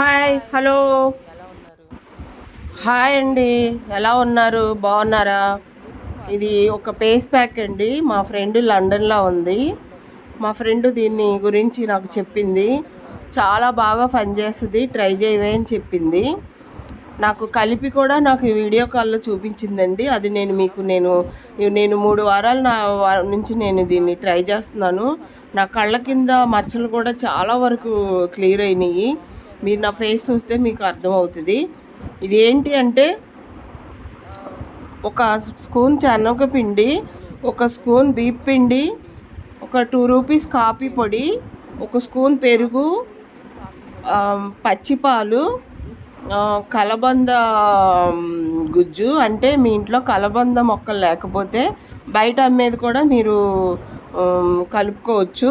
Hi hello. Hi అండి ఎలా ఉన్నారు? బాగున్నారా? ఇది ఒక పేస్ ప్యాక్ అండి. మా ఫ్రెండ్ లండన్లో ఉంది. మా ఫ్రెండ్ దీన్ని గురించి నాకు చెప్పింది. చాలా బాగా పనిచేస్తుంది ట్రై చేయవే అని చెప్పింది. నాకు కలిపి కూడా నాకు వీడియో కాల్లో చూపించిందండి. అది నేను మీకు నేను నేను మూడు వారాల నా నుంచి నేను దీన్ని ట్రై చేస్తున్నాను. నా కళ్ళ కింద మచ్చలు కూడా చాలా వరకు క్లియర్ అయినాయి. మీరు నా ఫేస్ చూస్తే మీకు అర్థమవుతుంది. ఇది ఏంటి అంటే ఒక స్పూన్ పిండి ఒక స్పూన్ బీప్ పిండి ఒక టూ రూపీస్ కాఫీ పొడి ఒక స్పూన్ పెరుగు పచ్చిపాలు కలబంద గుజ్జు అంటే మీ ఇంట్లో కలబంద మొక్కలు లేకపోతే బయట అమ్మేది కూడా మీరు కలుపుకోవచ్చు.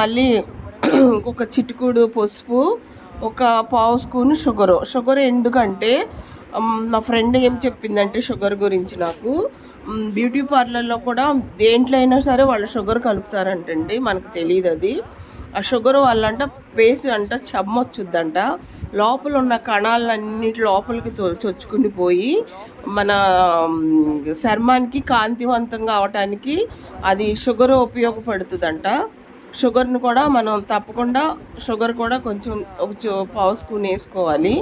మళ్ళీ ఒక చిటికుడు పసుపు ఒక పావు స్పూన్ షుగరు. షుగర్ ఎందుకంటే నా మా ఫ్రెండ్ ఏం చెప్పిందంటే షుగర్ గురించి నాకు. బ్యూటీ పార్లర్లో కూడా దేంట్లో అయినా సరే వాళ్ళు షుగర్ కలుపుతారంటండి మనకు తెలియదు అది. ఆ షుగర్ వల్ల అంట ఫేస్ అంట చెమ్మొచ్చుద్దంట లోపల ఉన్న కణాలన్నిటి లోపలికి చొ- చొచ్చుకుని పోయి మన చర్మానికి కాంతివంతంగా అవటానికి అది షుగర్ ఉపయోగపడుతుందంట. షుగర్ను కూడా మనం తప్పకుండా షుగర్ కూడా కొంచెం ఒక పావు స్పూన్ వేసుకోవాలి.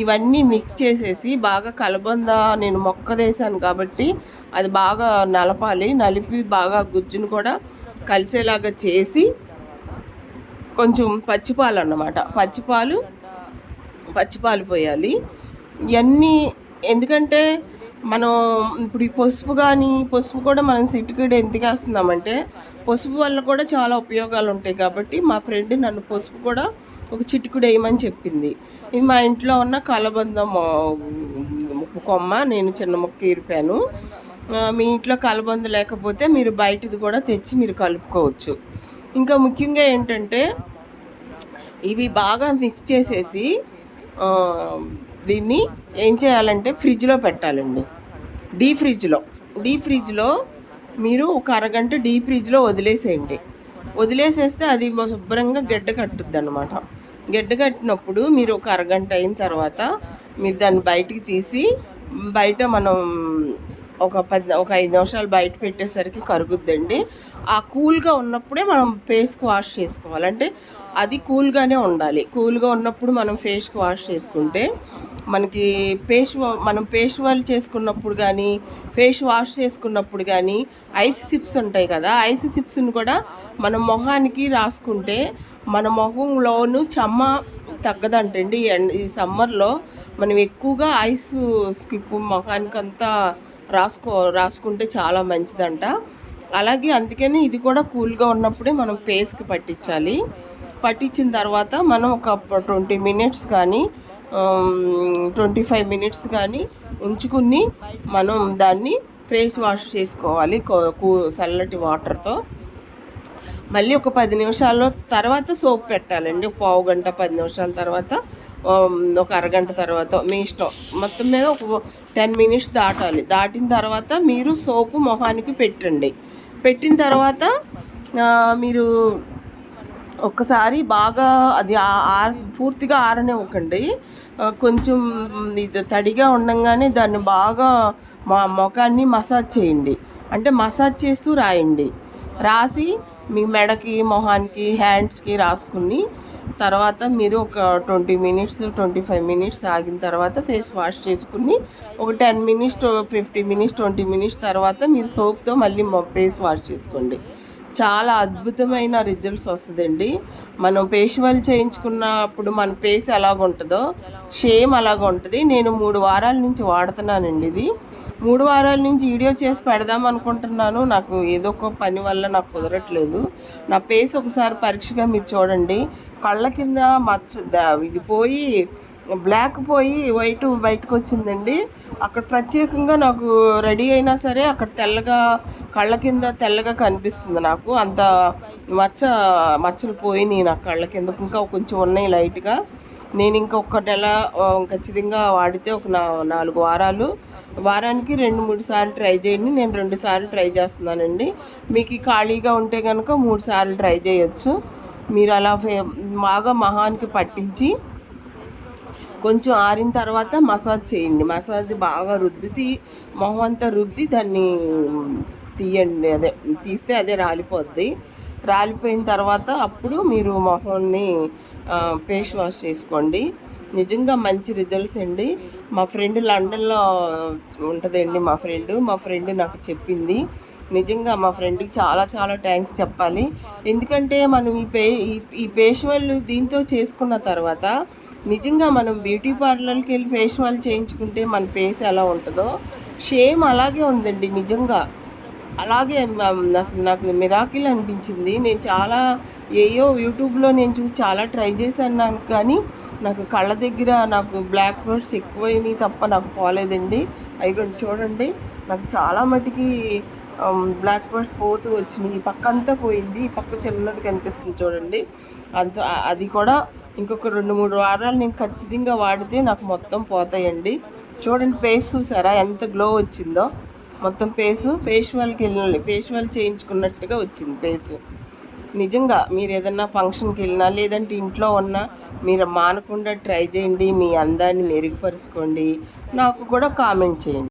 ఇవన్నీ మిక్స్ చేసేసి బాగా కలబంద నేను మొక్కదేశాను కాబట్టి అది బాగా నలపాలి. నలిపి బాగా గుజ్జును కూడా కలిసేలాగా చేసి కొంచెం పచ్చిపాలు అన్నమాట. పచ్చిపాలు పచ్చిపాలు పోయాలి. ఇవన్నీ ఎందుకంటే మనం ఇప్పుడు ఈ పసుపు కానీ పసుపు కూడా మనం సిట్టుకుడు ఎందుకు వేస్తున్నామంటే పసుపు వల్ల కూడా చాలా ఉపయోగాలు ఉంటాయి కాబట్టి మా ఫ్రెండ్ నన్ను పసుపు కూడా ఒక చిటికుడు వేయమని చెప్పింది. ఇది మా ఇంట్లో ఉన్న కలబంద కొమ్మ నేను చిన్న మొక్క ఇరిపాను మీ ఇంట్లో కలబంద లేకపోతే మీరు బయటది కూడా తెచ్చి మీరు కలుపుకోవచ్చు. ఇంకా ముఖ్యంగా ఏంటంటే ఇవి బాగా మిక్స్ చేసేసి దీన్ని ఏం చేయాలంటే ఫ్రిడ్జ్లో పెట్టాలండి. డీ ఫ్రిడ్జ్లో డీ ఫ్రిడ్జ్లో మీరు ఒక అరగంట డీ ఫ్రిడ్జ్లో వదిలేసేయండి. వదిలేసేస్తే అది శుభ్రంగా గడ్డ కట్టుద్ది అనమాట గడ్డ కట్టినప్పుడు మీరు ఒక అరగంట అయిన తర్వాత మీరు దాన్ని బయటికి తీసి బయట మనం ఒక పది ఒక ఐదు నిమిషాలు బయట పెట్టేసరికి కరుగుద్దండి. ఆ కూల్గా ఉన్నప్పుడే మనం ఫేస్కి వాష్ చేసుకోవాలి. అంటే అది కూల్గానే ఉండాలి. కూల్గా ఉన్నప్పుడు మనం ఫేస్కి వాష్ చేసుకుంటే మనకి ఫేస్ వా- మనం ఫేస్ వాష్ చేసుకున్నప్పుడు కానీ ఫేస్ వాష్ చేసుకున్నప్పుడు కానీ ఐస్ సిప్స్ ఉంటాయి కదా ఐస్ సిప్స్ని కూడా మనం మొహానికి రాసుకుంటే మన మొహంలోను చెమ్మ తగ్గదంటండి. ఈ ఈ సమ్మర్లో మనం ఎక్కువగా ఐస్ స్కిప్ మొహానికంతా రాసుకో రాసుకుంటే చాలా మంచిదంట. అలాగే అందుకని ఇది కూడా కూల్గా ఉన్నప్పుడే మనం ఫేస్కి పట్టించాలి. పట్టించిన తర్వాత మనం ఒక ట్వంటీ మినిట్స్ కానీ ట్వంటీ ఫైవ్ మినిట్స్ కానీ ఉంచుకుని మనం దాన్ని ఫేస్ వాష్ చేసుకోవాలి కో- కూ- చల్లటి వాటర్తో. మళ్ళీ ఒక పది నిమిషాల్లో తర్వాత సోప్ పెట్టాలండి. పావు గంట పది నిమిషాల తర్వాత ఒక అరగంట తర్వాత మీ ఇష్టం. మొత్తం మీద ఒక టెన్ మినిట్స్ దాటాలి. దాటిన తర్వాత మీరు సోపు మొహానికి పెట్టండి. పెట్టిన తర్వాత మీరు ఒక్కసారి బాగా అది ఆర పూర్తిగా ఆరనివ్వకండి. కొంచెం ఇది తడిగా ఉండగానే దాన్ని బాగా మా ముఖాన్ని మసాజ్ చేయండి. అంటే మసాజ్ చేస్తూ రాయండి. రాసి మీ మెడకి మొహానికి హ్యాండ్స్కి రాసుకుని తర్వాత మీరు ఒక twenty minutes twenty five minutes ఆగిన తర్వాత ఫేస్ వాష్ చేసుకుని ఒక ten minutes fifty minutes twenty minutes తర్వాత మీరు సోప్తో మళ్ళీ ఫేస్ వాష్ చేసుకోండి. చాలా అద్భుతమైన రిజల్ట్స్ వస్తుందండి. మనం ఫేషియల్ చేయించుకున్నప్పుడు మన ఫేస్ ఎలాగ ఉంటుందో షేమ్ అలాగ ఉంటుంది. నేను మూడు వారాల నుంచి వాడుతున్నానండి ఇది. మూడు వారాల నుంచి వీడియో చేసి పెడదాం అనుకుంటున్నాను. నాకు ఏదో ఒక పని వల్ల నాకు కుదరట్లేదు. నా ఫేస్ ఒకసారి పరీక్షగా మీరు చూడండి. కళ్ళ కింద మచ్చ ఇది పోయి బ్లాక్ పోయి వైట్ బయటకు వచ్చిందండి అక్కడ ప్రత్యేకంగా నాకు రెడీ అయినా సరే అక్కడ తెల్లగా కళ్ళ కింద తెల్లగా కనిపిస్తుంది నాకు. అంత మచ్చ మచ్చలు పోయినాయి నా కళ్ళ కింద ఇంకా కొంచెం ఉన్నాయి లైట్గా. నేను ఇంకా ఒక నెల ఖచ్చితంగా వాడితే ఒక నా నాలుగు వారాలు. వారానికి రెండు మూడు సార్లు ట్రై చేయండి. నేను రెండు సార్లు ట్రై చేస్తున్నానండి. మీకు ఈ ఖాళీగా ఉంటే కనుక మూడు సార్లు ట్రై చేయొచ్చు. మీరు అలా ఫే- బాగా మహానికి పట్టించి కొంచెం ఆరిన తర్వాత మసాజ్ చేయండి. మసాజ్ బాగా రుద్ది మొహం అంతా రుద్ది దాన్ని తీయండి. అదే తీస్తే అదే రాలిపోద్ది. రాలిపోయిన తర్వాత అప్పుడు మీరు మొహాన్ని ఫేస్ వాష్ చేసుకోండి. నిజంగా మంచి రిజల్ట్స్ అండి. మా ఫ్రెండ్ లండన్లో ఉంటుందండి మా ఫ్రెండ్ మా ఫ్రెండ్ నాకు చెప్పింది. నిజంగా మా ఫ్రెండ్కి చాలా చాలా థ్యాంక్స్ చెప్పాలి. ఎందుకంటే మనం ఈ పే ఈ- ఫేషియల్ దీంతో చేసుకున్న తర్వాత నిజంగా మనం బ్యూటీ పార్లర్కి వెళ్ళి ఫేషియల్ చేయించుకుంటే మన ఫేస్ ఎలా ఉంటుందో షేమ్ అలాగే ఉందండి నిజంగా. అలాగే అసలు నాకు మిరాకిల్ అనిపించింది. నేను చాలా ఏయో యూట్యూబ్లో నేను చూసి చాలా ట్రై చేశాను కానీ నాకు కళ్ళ దగ్గర నాకు బ్లాక్ బర్డ్స్ ఎక్కువైనవి తప్ప నాకు పోలేదండి. అవి చూడండి. నాకు చాలా మటుకి బ్లాక్ బర్డ్స్ పోతూ వచ్చినాయి. ఈ పక్క అంతా పోయింది. ఈ పక్క చిన్నది కనిపిస్తుంది చూడండి. అంత అది కూడా ఇంకొక రెండు మూడు వారాలు నేను ఖచ్చితంగా వాడితే నాకు మొత్తం పోతాయండి. చూడండి పేస్ చూసారా? ఎంత గ్లో వచ్చిందో. మొత్తం ఫేసు ఫేషియల్కి వెళ్ళిన ఫేషియల్ చేయించుకున్నట్టుగా వచ్చింది పేసు నిజంగా మీరు ఏదన్నా ఫంక్షన్కి వెళ్ళినా లేదంటే ఇంట్లో ఉన్నా మీరు మానకుండా ట్రై చేయండి మీ అందాన్ని మెరుగుపరుచుకోండి. నాకు కూడా కామెంట్ చేయండి.